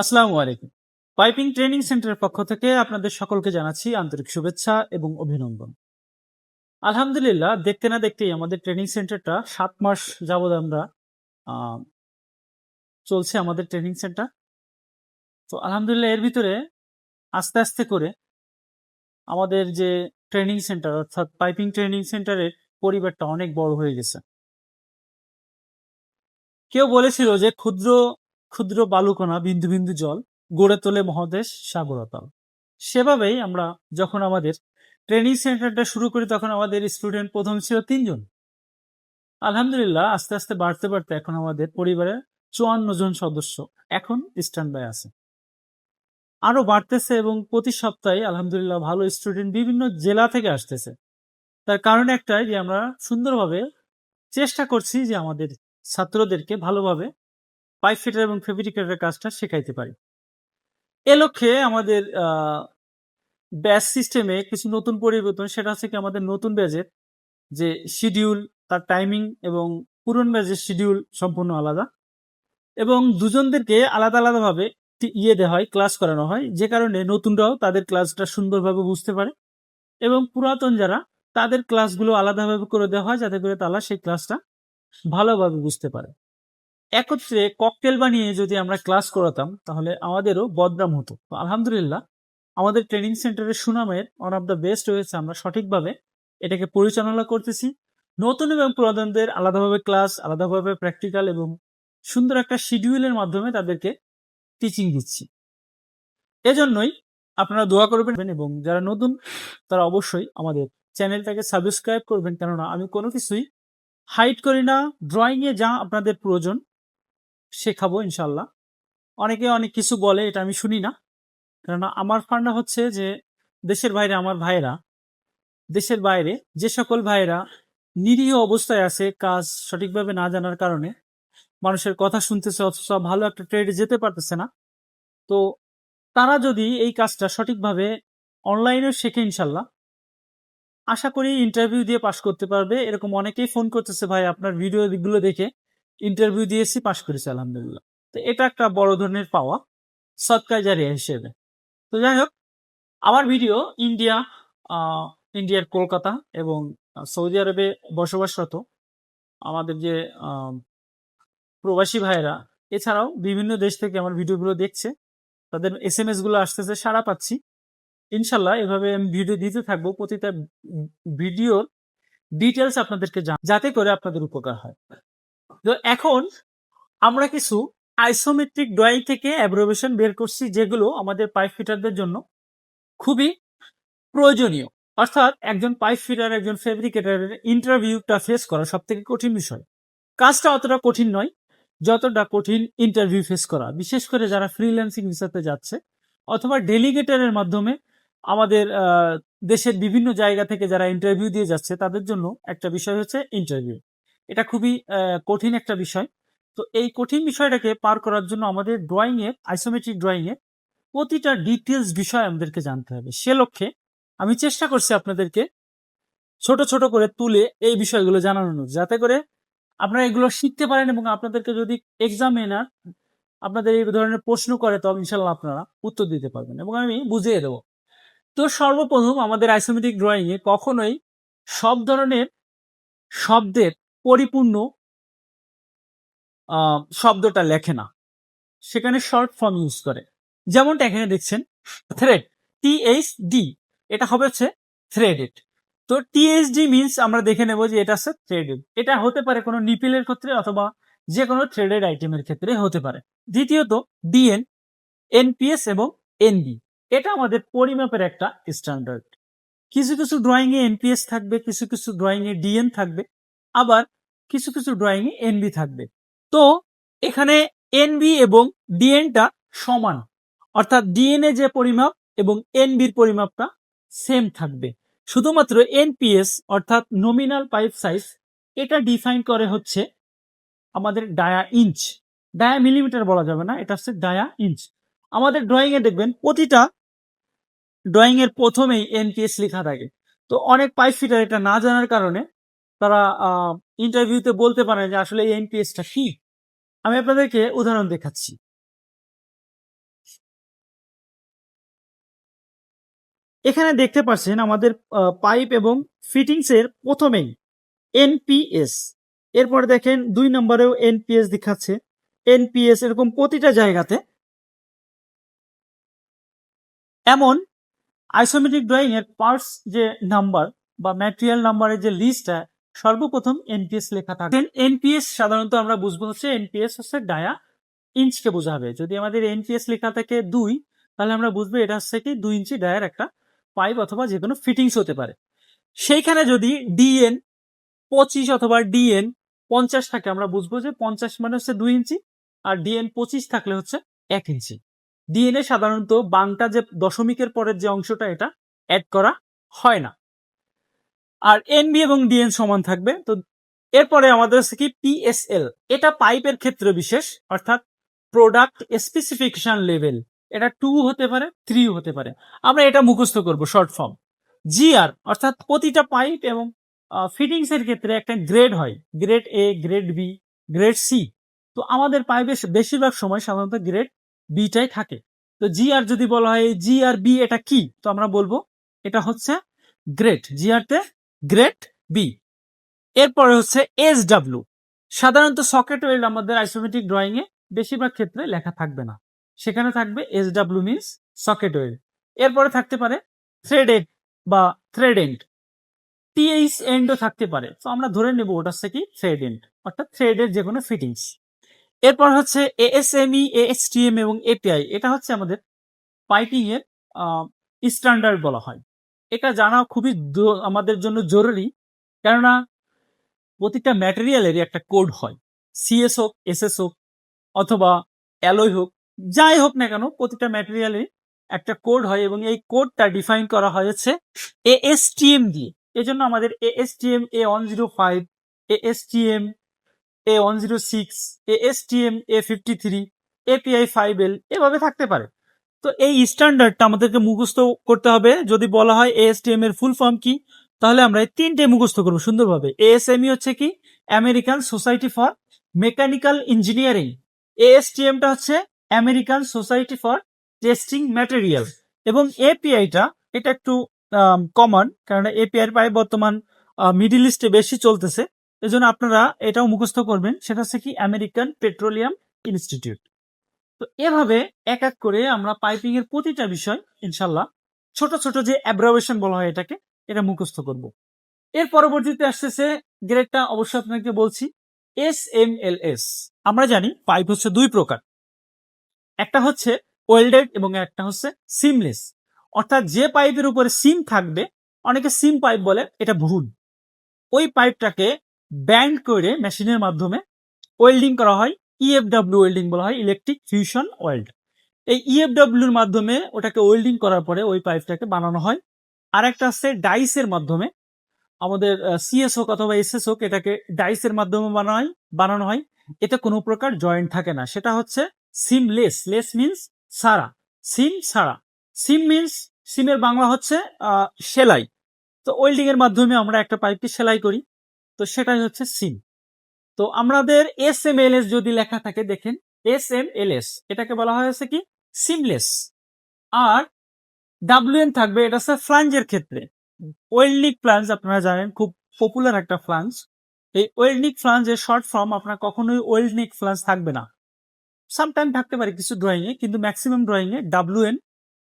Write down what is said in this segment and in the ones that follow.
আসসালামু আলাইকুম। Piping training সেন্টারের পক্ষ থেকে আপনাদের সকলকে জানাচ্ছি আন্তরিক শুভেচ্ছা এবং অভিনন্দন। আলহামদুলিল্লাহ, দেখতে না দেখতেই আমাদের ট্রেনিং সেন্টারটা সাত মাস যাবৎ আমরা চলছে আমাদের ট্রেনিং সেন্টার। তো আলহামদুলিল্লাহ, এর ভিতরে আস্তে আস্তে করে আমাদের যে ট্রেনিং সেন্টার, অর্থাৎ পাইপিং ট্রেনিং সেন্টারের পরিবারটা অনেক বড় হয়ে গেছে। কেউ বলেছিল যে ক্ষুদ্র ক্ষুদ্র বালুকণা বিন্দু বিন্দু জল গড়ে তোলে মহাদেশ সাগরতল। সেভাবেই আমরা যখন আমাদের ট্রেনিং সেন্টারটা শুরু করি, তখন আমাদের স্টুডেন্ট প্রথম ছিল তিনজন। আলহামদুলিল্লাহ, আস্তে আস্তে বাড়তে বাড়তে এখন আমাদের পরিবারের চুয়ান্ন জন সদস্য এখন স্ট্যান্ড বাই আছে। আরও বাড়তেছে এবং প্রতি সপ্তাহে আলহামদুলিল্লাহ ভালো স্টুডেন্ট বিভিন্ন জেলা থেকে আসতেছে। তার কারণ একটাই যে আমরা সুন্দরভাবে চেষ্টা করছি যে আমাদের ছাত্রদেরকে ভালোভাবে পাইপ ফিটার এবং ফেব্রিকেটের কাজটা শেখাইতে পারি। এ লক্ষ্যে আমাদের ব্যাচ সিস্টেমে কিছু নতুন পরিবর্তন, সেটা হচ্ছে কি আমাদের নতুন ব্যাচের যে শিডিউল তার টাইমিং এবং পুরন ব্যাচের শিডিউল সম্পূর্ণ আলাদা। এবং দুজনদেরকে আলাদা আলাদাভাবে ইয়ে দেওয়া হয় ক্লাস করানো হয়। যে কারণে নতুনরাও তাদের ক্লাসটা সুন্দরভাবে বুঝতে পারে। এবং পুরাতন যারা, তাদের ক্লাসগুলো আলাদাভাবে করে দেওয়া হয়, যাতে করে তারা সেই ক্লাসটা ভালোভাবে বুঝতে পারে। একত্রে ককটেল বানিয়ে যদি আমরা ক্লাস করাতাম, তাহলে আমাদেরও বদনাম হতো। আলহামদুলিল্লাহ, আমাদের ট্রেনিং সেন্টারের সুনামের ওয়ান অফ দ্য বেস্ট হয়েছে আমরা সঠিকভাবে এটাকে পরিচালনা করতেছি। নতুন এবং পুরাতনদের আলাদাভাবে ক্লাস আলাদাভাবে প্র্যাকটিক্যাল এবং সুন্দর একটা শিডিউলের মাধ্যমে তাদেরকে টিচিং দিচ্ছি। এজন্যই আপনারা দোয়া করবেন এবং যারা নতুন, তারা অবশ্যই আমাদের চ্যানেলটাকে সাবস্ক্রাইব করবেন। কেননা আমি কোনো কিছুই হাইড করি না। ড্রয়িংয়ে যা আপনাদের প্রয়োজন শেখাবো ইনশাল্লাহ। অনেকে অনেক কিছু বলে, এটা আমি শুনি না। কেননা আমার ফান্ডা হচ্ছে যে, দেশের বাইরে আমার ভাইয়েরা, দেশের বাইরে যে সকল ভাইয়েরা নিরীহ অবস্থায় আছে, কাজ সঠিকভাবে না জানার কারণে, মানুষের কথা শুনতেছে অথচ ভালো একটা ট্রেডে যেতে পারতেছে না। তো তারা যদি এই কাজটা সঠিকভাবে অনলাইনে শেখে ইনশাল্লাহ, আশা করি ইন্টারভিউ দিয়ে পাশ করতে পারবে। এরকম অনেকেই ফোন করতেছে, ভাই, আপনার ভিডিও গুলো দেখে ইন্টারভিউ দিয়েছি পাশ করেছি, আলহামদুলিল্লাহ। তো এটা একটা বড় ধরনের পাওয়া সৎকার জারিয়া হিসেবে। তো যাই হোক, আমার ভিডিও ইন্ডিয়া ইন্ডিয়ার কলকাতা এবং সৌদি আরবে বসবাসরত আমাদের যে প্রবাসী ভাইয়েরা, এছাড়াও বিভিন্ন দেশ থেকে আমার ভিডিওগুলো দেখছে, তাদের এস এম এসগুলো আসতেছে, সাড়া পাচ্ছি। ইনশাল্লাহ এভাবে আমি ভিডিও দিতে থাকব, প্রতিটা ভিডিওর ডিটেলস আপনাদেরকে যাতে করে আপনাদের উপকার হয়। তো এখন আমরা কিছু আইসোমেট্রিক ড্রয়িং থেকে অ্যাব্রোভেশন বের করছি যেগুলো আমাদের পাইপ ফিটারদের জন্য খুবই প্রয়োজনীয়। অর্থাৎ একজন পাইপ ফিটার একজন ফেব্রিকেটারের ইন্টারভিউটা ফেস করা সব থেকে কঠিন বিষয়। কাজটা অতটা কঠিন নয়, যতটা কঠিন ইন্টারভিউ ফেস করা। বিশেষ করে যারা ফ্রিল্যান্সিং ভিসাতে যাচ্ছে অথবা ডেলিগেটরের মাধ্যমে আমাদের দেশের বিভিন্ন জায়গা থেকে যারা ইন্টারভিউ দিয়ে যাচ্ছে তাদের জন্য একটা বিষয় হচ্ছে ইন্টারভিউ এটা খুবই কঠিন একটা বিষয়। তো এই কঠিন বিষয়টাকে পার করার জন্য আমাদের ড্রয়িং এর আইসোমেট্রিক ড্রয়িং এর প্রতিটা ডিটেলস বিষয় আমাদেরকে জানতে হবে। সে লক্ষ্যে আমি চেষ্টা করছি আপনাদেরকে ছোট ছোট করে তুলে এই বিষয়গুলো জানানোর, যাতে করে আপনারা এগুলো শিখতে পারেন এবং আপনাদেরকে যদি এক্সামিনার আপনাদের এই ধরনের প্রশ্ন করে, তবে ইনশাল্লাহ আপনারা উত্তর দিতে পারবেন এবং আমি বুঝিয়ে দেবো। তো সর্বপ্রথম আমাদের আইসোমেটিক ড্রয়িং এ কখনোই সব ধরনের শব্দের পরিপূর্ণ শব্দটা লেখে না। সেখানে শর্ট ফর্ম ইউজ করে। যেমনটা এখানে দেখছেন থ্রেড টিএইচ ডি এটা হবে হচ্ছে থ্রেডেড তো টিএইচডি মিনস আমরা দেখে নেব যে এটা হচ্ছে থ্রেডেড এটা হতে পারে কোনো নিপিলের ক্ষেত্রে অথবা যে কোনো থ্রেডেড আইটেমের ক্ষেত্রে হতে পারে। দ্বিতীয়ত ডিএন এনপিএস এবং এনবি এটা আমাদের পরিমাপের একটা স্ট্যান্ডার্ড কিছু কিছু ড্রয়িং এ এনপিএস থাকবে, কিছু কিছু ড্রয়িং এ ডিএন থাকবে। আবার কিছু কিছু ড্রয়িং এ এনবি থাকবে। তো এখানে এনবি এবং ডিএনটা সমান। অর্থাৎ ডিএনএ যে পরিমাপ এবং এনবির পরিমাপটা সেম থাকবে। শুধুমাত্র এনপিএস অর্থাৎ নমিনাল পাইপ সাইজ এটা ডিফাইন করে হচ্ছে আমাদের ডায়া ইঞ্চ ডায়া মিলিমিটার বলা যাবে না, এটা হচ্ছে ডায়া ইঞ্চ আমাদের ড্রয়িং এ দেখবেন প্রতিটা ড্রয়িং এর প্রথমেই এনপিএস লেখা থাকে। তো অনেক পাইপ ফিটার এটা না জানার কারণে তারা ইন্টারভিউতে বলতে পারেন যে আসলে এই এমপিএসটা কি? আমি আপনাদেরকে উদাহরণ দেখাচ্ছি। এখানে দেখতে পাচ্ছেন আমাদের পাইপ এবং ফিটিংসের প্রথমেই এনপিএস এরপর দেখেন দুই নম্বরেও এনপিএস দেখাচ্ছে। এনপিএস এরকম প্রতিটা জায়গাতে এমন আইসোমেট্রিক ড্রয়িং এর পার্টস যে নাম্বার বা ম্যাটেরিয়াল নাম্বারের যে লিস্টটা সর্বপ্রথম এনপিএস লেখা থাকে। এনপিএস সাধারণত আমরা বুঝব হচ্ছে এনপিএস হচ্ছে ডায়া ইঞ্চকে বোঝাবে যদি আমাদের এনপিএস লেখা থাকে দুই, তাহলে আমরা বুঝব এটা হচ্ছে কি দুই ইঞ্চি ডায়ার একটা পাইপ অথবা যে কোনো ফিটিংস হতে পারে। সেইখানে যদি ডিএন পঁচিশ অথবা ডিএন পঞ্চাশ থাকে, আমরা বুঝব যে পঞ্চাশ মানে হচ্ছে দুই ইঞ্চি আর ডিএন পঁচিশ থাকলে হচ্ছে এক ইঞ্চি। ডিএনএ সাধারণত বাংটা যে দশমিকের পরের যে অংশটা, এটা অ্যাড করা হয় না। আর এনবি এবং ডিএন সমান থাকবে। তো এরপরে আমাদের হচ্ছে কি পিএসএল এটা পাইপের ক্ষেত্রে বিশেষ, অর্থাৎ প্রোডাক্ট স্পেসিফিকেশন লেভেল এটা টু হতে পারে থ্রি হতে পারে। আমরা এটা মুখস্থ করব শর্ট ফর্ম জিআর অর্থাৎ প্রতিটা পাইপ এবং ফিটিংস এর ক্ষেত্রে একটা গ্রেড হয়। Grade A grade B grade C তো আমাদের পাইপে বেশিরভাগ সময় সাধারণত গ্রেড বিটাই থাকে। তো জিআর যদি বলা হয় জি আর বি এটা কি? তো আমরা বলব, এটা হচ্ছে গ্রেড জিআরতে গ্রেড বি। এরপরে হচ্ছে এস ডাব্লিউ সাধারণত সকেট ওয়েল্ড আমাদের আইসোমেট্রিক ড্রয়িং এ বেশিরভাগ ক্ষেত্রে লেখা থাকবে না। সেখানে থাকবে S W means socket weld এরপরে থাকতে পারে থ্রেডেড বা থ্রেড এন্ড। টিএইচ এন্ডও থাকতে পারে। তো আমরা ধরে নেব ওটা হচ্ছে কি থ্রেড এন্ড, অর্থাৎ থ্রেডের যে কোনো ফিটিংস। এরপর হচ্ছে এএসএমই এএসটিএম এবং এপিআই। এটা হচ্ছে আমাদের পাইপিং এর স্ট্যান্ডার্ড বলা হয়। এটা জানা খুবই আমাদের জন্য জরুরি। কেননা প্রতিটা ম্যাটেরিয়ালেরই একটা কোড হয়। সিএস হোক এসএস হোক, অথবা অ্যালয় হোক, যাই হোক না কেন, প্রতিটা ম্যাটেরিয়ালে একটা কোড হয় এবং এই কোডটা ডিফাইন করা হয়েছে এএসটিএম দিয়ে। এজন্য আমাদের ASTM A one zero five ASTM A one zero six ASTM A fifty three API five L এভাবে থাকতে পারে। তো এই স্ট্যান্ডার্ডটা আমাদেরকে মুখস্থ করতে হবে। যদি বলা হয় এএসটিএম এর ফুল ফর্ম কি, তাহলে আমরা এই তিনটে মুখস্থ করব সুন্দরভাবে। এএসএমই হচ্ছে কি? American society for mechanical engineering এএসটিএমটা হচ্ছে American society for testing material এবং এপিআইটা এটা একটু কমন কারণ এপিআই পাই বর্তমান মিডিল ইস্টে বেশি চলতেছে। এজন্য আপনারা এটাও মুখস্থ করবেন। সেটা হচ্ছে কি? আমেরিকান পেট্রোলিয়াম ইনস্টিটিউট তো এভাবে এক এক করে আমরা পাইপিং এর প্রতিটা বিষয়, ইনশাল্লাহ, ছোট ছোট যে অ্যাব্রাভেশন বলা হয় এটাকে, এটা মুখস্থ করব। এর পরবর্তীতে আসতেছে গ্রেডটা অবশ্যই আপনাকে বলছি এস এম এল এস আমরা জানি পাইপ হচ্ছে দুই প্রকার। একটা হচ্ছে ওয়েল্ডেড এবং একটা হচ্ছে সিমলেস অর্থাৎ যে পাইপের উপরে সিম থাকবে, অনেকে সিম পাইপ বলে, এটা ভুল ওই পাইপটাকে ব্যান্ড করে মেশিনের মাধ্যমে ওয়েল্ডিং করা হয় ইএফডব্লিউ ওয়েল্ডিং বলা হয় ইলেকট্রিক ফিউশন ওয়েল্ড এই ইএফডব্লিউর মাধ্যমে ওটাকে ওয়েল্ডিং করার পরে ওই পাইপটাকে বানানো হয়। আর একটা আছে ডাইসের মাধ্যমে। আমাদের সিএস হোক অথবা এসএস হোক এটাকে ডাইসের মাধ্যমে বানানো হয় বানানো হয়। এতে কোনো প্রকার জয়েন্ট থাকে না। সেটা হচ্ছে সিমলেস লেস লেস মিনস সারা। সিম সারা। সিম মিনস সিমের বাংলা হচ্ছে সেলাই। তো ওয়েল্ডিং এর মাধ্যমে আমরা একটা পাইপকে সেলাই করি। তো সেটাই হচ্ছে সিম তো আমাদের এস এম এল এস যদি লেখা থাকে, দেখেন এস এম এল এস এটাকে বলা হয়েছে কি? সিমলেস আর ডাব্লিউ এন থাকবে, এটা হচ্ছে ফ্লাঞ্জের ক্ষেত্রে। ওয়েল্ডিক ফ্লাঞ্জ আপনারা জানেন, খুব পপুলার একটা ফ্লাঞ্জ এই ওয়েল্ডিক ফ্লাঞ্জের শর্ট ফর্ম আপনার কখনোই ওয়েল্ডনিক ফ্লাঞ্জ থাকবে না। সামটাইম থাকতে পারে কিছু ড্রয়িং এ, কিন্তু ম্যাক্সিমাম ড্রয়িং এ ডাব্লিউ এন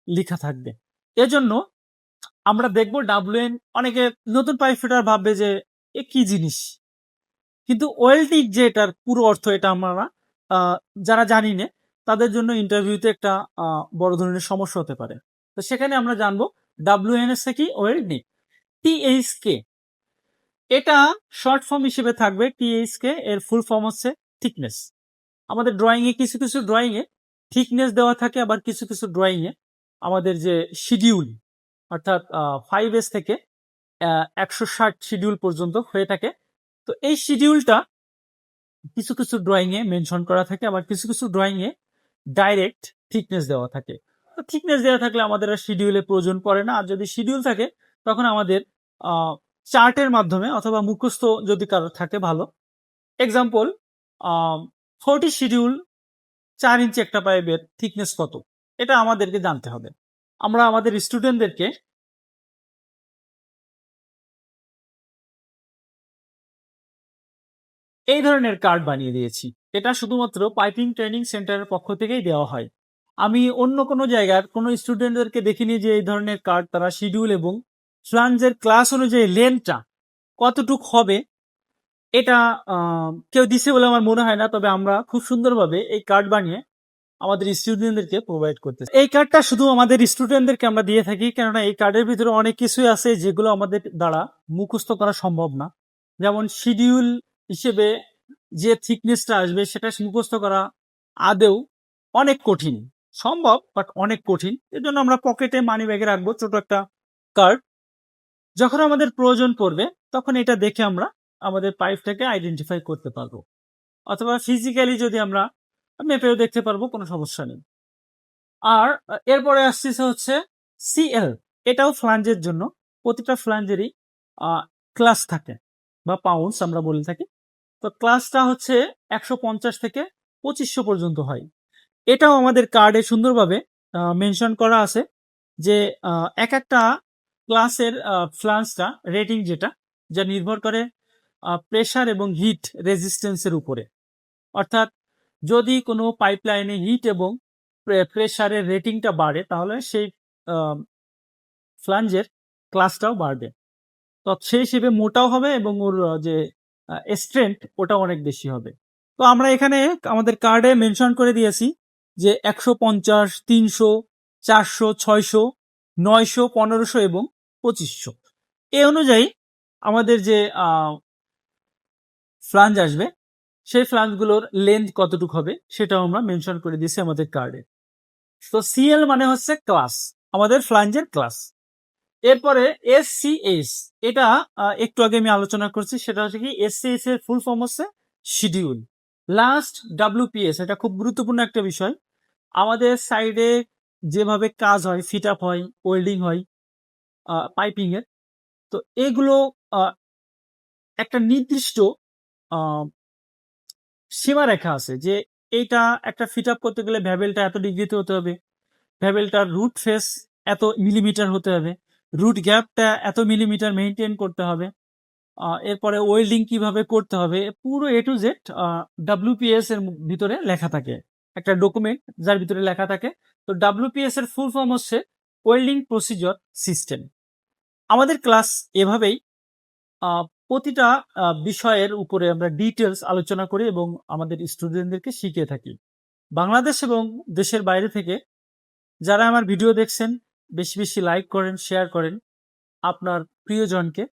লেখা থাকবে। এজন্য আমরা দেখব ডাব্লিউ এন অনেকে নতুন পাইপ ফিটার ভাববে যে, এ কি জিনিস? কিন্তু ওয়েল্ডিক যে এটার পুরো অর্থ এটা আমরা যারা জানি না তাদের জন্য ইন্টারভিউতে একটা বড় ধরনের সমস্যা হতে পারে। তো সেখানে আমরা জানব ডাব্লিউ এন এস কি ওয়েল্ডিক টিএইচ কে এটা শর্ট ফর্ম হিসেবে থাকবে টিএইচ কে এর ফুল ফর্ম হচ্ছে থিকনেস। আমাদের ড্রয়িং এ কিছু কিছু ড্রয়িং এ থিকনেস দেওয়া থাকে, আবার কিছু কিছু ড্রয়িং এ আমাদের যে শিডিউল, অর্থাৎ ফাইভ এস থেকে একশো ষাট শিডিউল পর্যন্ত হয়ে থাকে। তো এই শিডিউলটা কিছু কিছু ড্রয়িং এ মেনশন করা থাকে, আবার কিছু কিছু ড্রয়িং এ ডাইরেক্ট থিকনেস দেওয়া থাকে। তো থিকনেস দেওয়া থাকলে আমাদের আর শিডিউলের প্রয়োজন পড়ে না, আর যদি শিডিউল থাকে, তখন আমাদের চার্টের মাধ্যমে অথবা মুখস্থ যদি কারও থাকে ভালো। এক্সাম্পল ফোরটি শিডিউল চার ইঞ্চি একটা পাইপের থিকনেস কত? এটা আমাদেরকে জানতে হবে। আমরা আমাদের স্টুডেন্টদেরকে এই ধরনের কার্ড বানিয়ে দিয়েছি। এটা শুধুমাত্র পাইপিং ট্রেনিং সেন্টারের পক্ষ থেকেই দেওয়া হয়। আমি অন্য কোনো জায়গার, কোনো স্টুডেন্টদেরকে দেখিনি যে এই ধরনের কার্ড তারা শিডিউল এবং ফ্লান্সের ক্লাস অনুযায়ী লেনটা কতটুক হবে, এটা কেউ দিছে বলে আমার মনে হয় না, তবে আমরা খুব সুন্দরভাবে এই কার্ড বানিয়ে আমাদের স্টুডেন্টদেরকে প্রোভাইড করতে এই কার্ডটা শুধু আমাদের স্টুডেন্টদেরকে আমরা দিয়ে থাকি, কেননা এই কার্ডের ভিতরে অনেক কিছুই আছে যেগুলো আমাদের দ্বারা মুখস্থ করা সম্ভব না। যেমন শিডিউল হিসেবে যে থিকনেসটা আসবে সেটা মুখস্থ করা আদেও অনেক কঠিন। সম্ভব বাট অনেক কঠিন। এর জন্য আমরা পকেটে মানি ব্যাগে রাখব, ছোট একটা কার্ড যখন আমাদের প্রয়োজন পড়বে, তখন এটা দেখে আমরা আমাদের পাইপটাকে আইডেন্টিফাই করতে পারব। অথবা ফিজিক্যালি যদি আমরা মেপেও দেখতে পারব, কোনো সমস্যা নেই। আর এরপরে আসতেছে হচ্ছে সিএল এটাও ফ্লাঞ্জের জন্য, প্রতিটা ফ্লাঞ্জেরই ক্লাস থাকে, বা পাউন্ডস আমরা বলে থাকি। তো ক্লাসটা হচ্ছে একশো পঞ্চাশ থেকে পঁচিশশো পর্যন্ত হয়। এটাও আমাদের কার্ডে সুন্দরভাবে মেনশন করা আছে যে এক একটা ক্লাসের ফ্লান্সটা রেটিং যেটা, যা নির্ভর করে প্রেশার এবং হিট রেজিস্ট্যান্সের উপরে। অর্থাৎ যদি কোনো পাইপলাইনে হিট এবং প্রেশারের রেটিংটা বাড়ে, তাহলে সেই ফ্লাঞ্জের ক্লাসটাও বাড়বে। তো সেই হিসেবে মোটাও হবে এবং ওর যে স্ট্রেংথ ওটা অনেক বেশি হবে। তো আমরা এখানে আমাদের কার্ডে মেনশন করে দিয়েছি যে একশো পঞ্চাশ, তিনশো, চারশো, ছয়শো, নয়শো, পনেরোশো এবং পঁচিশশো। এই অনুযায়ী আমাদের যে ফ্লাঞ্জ আসবে, সেই ফ্লাঞ্জগুলোর লেন্থ কতটুকু হবে সেটাও আমরা মেনশন করে দিয়েছি আমাদের কার্ডে তো সিএল মানে হচ্ছে ক্লাস আমাদের ফ্লাঞ্জের ক্লাস এরপরে এস সি এস এটা একটু আগে আমি আলোচনা করছি, সেটা হচ্ছে কি এস সি এস এর ফুল ফর্ম হচ্ছে শিডিউল লাস্ট ডাব্লিউপিএস এটা খুব গুরুত্বপূর্ণ একটা বিষয়। আমাদের সাইডে যেভাবে কাজ হয় ফিট আপ হয় ওয়েল্ডিং হয় পাইপিং এর, তো এগুলো একটা নির্দিষ্ট সীমারেখা আছে যে এইটা একটা ফিট আপ করতে গেলে ভ্যাবেলটা এত ডিগ্রিতে হতে হবে ভ্যাবেলটার রুট ফেস এত মিলিমিটার হতে হবে রুট গ্যাপটা এত মিলিমিটার মেনটেন করতে হবে। এরপরে ওয়েল্ডিং কীভাবে করতে হবে পুরো এ টু জেড ডাব্লিউপিএস এর ভিতরে লেখা থাকে। একটা ডকুমেন্ট যার ভিতরে লেখা থাকে। তো ডাব্লিউপিএস এর ফুল ফর্ম হচ্ছে ওয়েল্ডিং প্রসিজিওর সিস্টেম আমাদের ক্লাস এভাবেই প্রতিটা বিষয়ের উপরে আমরা ডিটেলস আলোচনা করি এবং আমাদের স্টুডেন্টদেরকে শিখিয়ে থাকি। বাংলাদেশ এবং দেশের বাইরে থেকে যারা আমার ভিডিও দেখছেন বেশি বেশি লাইক করেন শেয়ার করেন আপনার প্রিয়জনকে।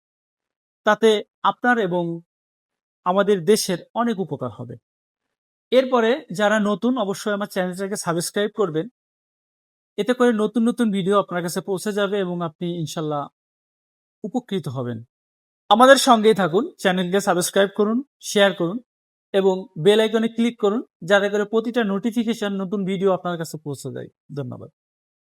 তাতে আপনার এবং আমাদের দেশের অনেক উপকার হবে। এরপরে যারা নতুন, অবশ্যই আমার চ্যানেলটাকে সাবস্ক্রাইব করবেন। এতে করে নতুন নতুন ভিডিও আপনার কাছে পৌঁছে যাবে এবং আপনি ইনশাল্লাহ উপকৃত হবেন। আমাদের সঙ্গেই থাকুন, চ্যানেলকে সাবস্ক্রাইব করুন শেয়ার করুন এবং বেল আইকনে ক্লিক করুন, যাতে করে প্রতিটা নোটিফিকেশন নতুন ভিডিও আপনার কাছে পৌঁছে যায়। ধন্যবাদ।